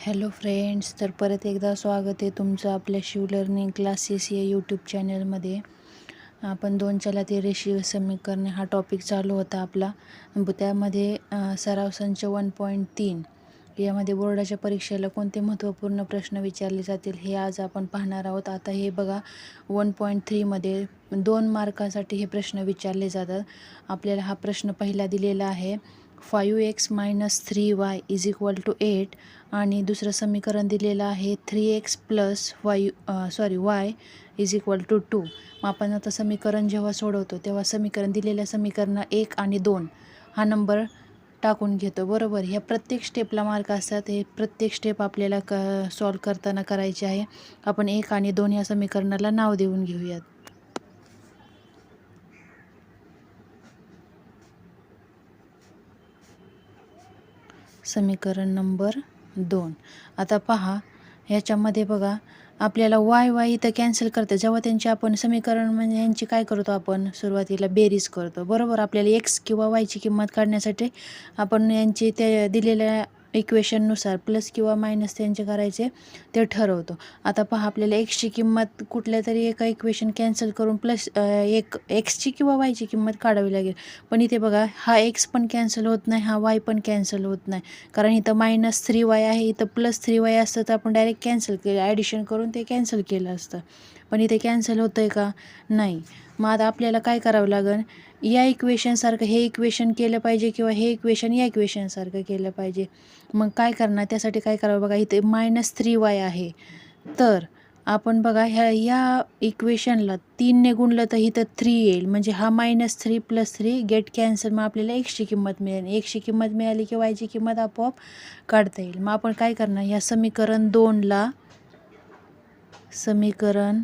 Hello friends तर परत एकदा स्वागत आहे तुमचं आपल्या शिव लर्निंग क्लासेस या यूट्यूब चॅनलमध्ये आपण दोन चलाती रेषीय समीकरणे हा टॉपिक चालू होता आपला. त्यामध्ये सराव संच वन पॉईंट तीन. यामध्ये बोर्डाच्या परीक्षेला कोणते महत्त्वपूर्ण प्रश्न विचारले जातील हे आज आपण पाहणार आहोत. आता हे बघा वन पॉईंट थ्रीमध्ये दोन मार्कासाठी हे प्रश्न विचारले जातात. आपल्याला हा प्रश्न पहिला दिलेला आहे. Five X minus three Y is equal to eight आणि दुसरं समीकरण दिलेलं आहे three X plus Y sorry Y is equal to two. मग आपण आता समीकरण जेव्हा सोडवतो तेव्हा समीकरण दिलेल्या समीकरणं एक आणि दोन. हा नंबर टाकून घेतो बरोबर? ह्या प्रत्येक स्टेपला मार्क असतात हे प्रत्येक स्टेप आपल्याला क सॉल्व करताना करायचे आहे. आपण एक आणि दोन या समीकरणाला नाव देऊन घेऊयात. समीकरण नंबर दोन. आता पहा ह्याच्यामध्ये बघा आपल्याला वाय वाय इथं कॅन्सल करते. जेव्हा त्यांची आपण समीकरण म्हणजे यांची काय करतो आपण? सुरुवातीला बेरीज करतो. बरोबर? आपल्याला एक्स किंवा वायची किंमत काढण्यासाठी आपण यांची त्या दिलेल्या इक्वेशननुसार प्लस किंवा मायनस त्यांचे करायचे ते ठरवतो. आता पहा आपल्याला एक्सची किंमत कुठल्या तरी एका इक्वेशन कॅन्सल करून प्लस एक एक्सची किंवा वायची किंमत काढावी लागेल. पण इथे बघा हा एक्स पण कॅन्सल होत नाही हा वाय पण कॅन्सल होत नाही. कारण इथं मायनस थ्री वाय आहे इथं प्लस थ्री वाय असतं तर आपण डायरेक्ट कॅन्सल केलं ॲडिशन करून ते कॅन्सल केलं असतं. पण इथे कॅन्सल होतं आहे का? नाही. मग आता आपल्याला काय करावं लागेल? या इक्वेशनसारखं हे इक्वेशन केलं पाहिजे किंवा हे इक्वेशन या इक्वेशनसारखं केलं पाहिजे. मग काय करणार? त्यासाठी काय करावं? बघा इथे मायनस थ्री वाय आहे. तर आपण बघा ह्या या इक्वेशनला तीनने गुणलं तर इथं थ्री येईल. म्हणजे हा minus three plus three get cancel मग आपल्याला एकशे किंमत मिळेल. एकशे किंमत मिळाली की वायची किंमत आपोआप काढता येईल. मग आपण काय करणार? ह्या समीकरण दोनला समीकरण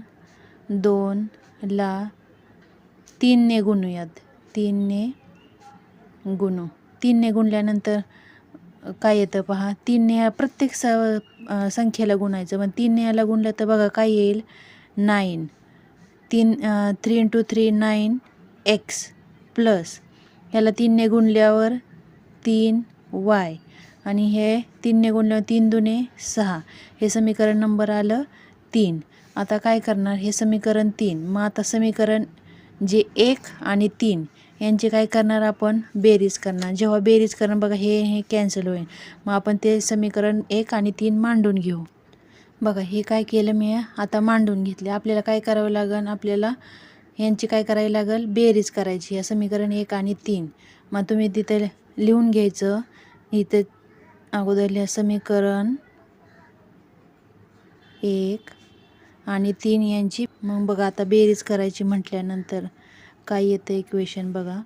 दोनला तीनने गुणूयात तीनने गुणू. तीनने गुणल्यानंतर काय येतं पहा? तीनने प्रत्येक स संख्येला गुणायचं. मग तीनने याला गुणलं तर बघा काय येईल? नाईन. तीन three into three nine X plus ह्याला तीनने गुणल्यावर तीन वाय आणि हे तीनने गुणल्यावर तीन दुने सहा. हे समीकरण नंबर आलं तीन. आता काय करणार? हे समीकरण तीन. मग आता समीकरण जे एक आणि तीन. यांची काय करणार आपण? बेरीज करणार. जेव्हा बेरीज करणार बघा हे हे कॅन्सल होईल. मग आपण ते समीकरण एक आणि तीन मांडून घेऊ. बघा हे काय केलं मी? आता मांडून घेतले. आपल्याला काय करावं लागेल आपल्याला यांची काय करावी लागेल? बेरीज करायची. या समीकरण एक आणि तीन. मग तुम्ही तिथे लिहून घ्यायचं. इथे अगोदर लिहा समीकरण एक आणि तीन यांची. मग बघा आता बेरीज करायची म्हटल्यानंतर. काय येतं इक्वेशन बघा?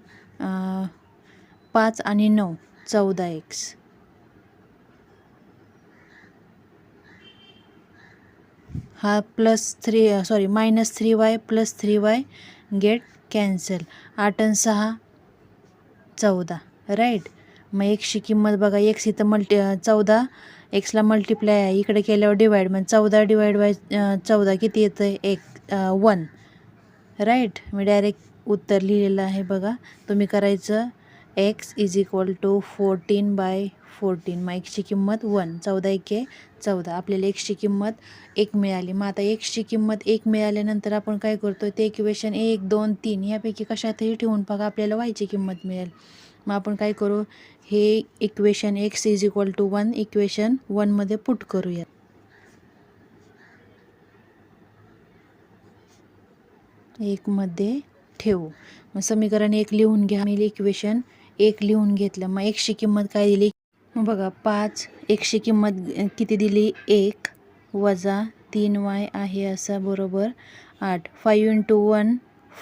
पाच आणि नऊ चौदा एक्स हा plus three sorry minus three Y plus three Y get cancel आठ आणि सहा चौदा राईट मग एकशी किंमत बघा एक्स इथं मल्टी चौदा एक्सला मल्टिप्लाय आहे. इकडे केल्यावर डिवाईड मग चौदा डिवाईड बाय चौदा किती येतं? आहे एक वन राईट. मी डायरेक्ट उत्तर लिहिलेलं आहे बघा. तुम्ही करायचं X is equal to fourteen by fourteen मग एक्सची किंमत वन चौदा एके चौदा. आपल्याला एक्सची किंमत एक मिळाली. मग आता एक्सची किंमत एक मिळाल्यानंतर आपण काय करतो ते इक्वेशन एक दोन तीन यापैकी कशातही ठेवून बघा आपल्याला वायची किंमत मिळेल. मग आपण काय करू? हे equation X is equal to one equation वनमध्ये पुट करूया एकमध्ये ठेवू. मग समीकरण एक लिहून घ्या. मी इक्वेशन एक लिहून घेतलं. मग एकशी किंमत काय दिली? मग बघा पाच. एकशे किंमत किती दिली? एक वजा तीन वाय आहे असा बरोबर आठ. Five into one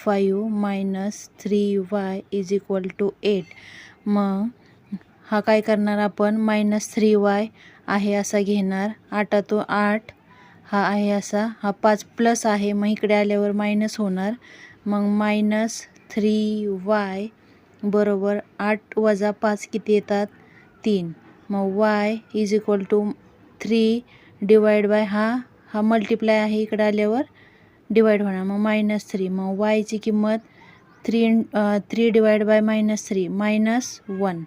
five minus three Y is equal to eight मग हा काय करणार आपण? मायनस थ्री वाय आहे असा घेणार. आठातो आठ हा आहे असा. हा पाच प्लस आहे. मग इकडे आल्यावर मायनस होणार. मग मायनस थ्री वाय बरोबर आठ वजा पाच किती येतात? तीन. मग Y is equal to three divide by हा. हा मल्टिप्लाय आहे इकडे आल्यावर. डिवाइड होणार. मग मायनस थ्री मग वायची किंमत three three divide by minus three minus one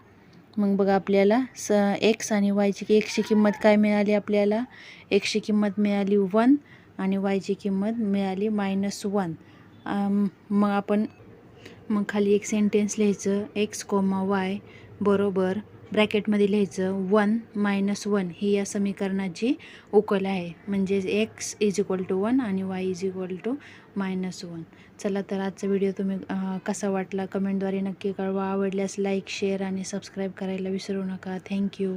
मग बघा आपल्याला स एक्स आणि वायची एक्सची किंमत काय मिळाली आपल्याला? एक्सची किंमत मिळाली वन आणि वायची किंमत मिळाली मायनस वन मग आपण मग खाली एक सेंटेन्स लिहायचं. एक्स कोमा वाय बरोबर ब्रॅकेटमध्ये लिहायचं वन मायनस वन ही या समीकरणाची उकल आहे. म्हणजेच X is equal to one आणि Y is equal to minus one चला तर आजचा व्हिडिओ तुम्ही कसा वाटला? कमेंटद्वारे नक्की कळवा. आवडल्यास लाईक शेअर आणि सबस्क्राईब करायला विसरू नका. थँक्यू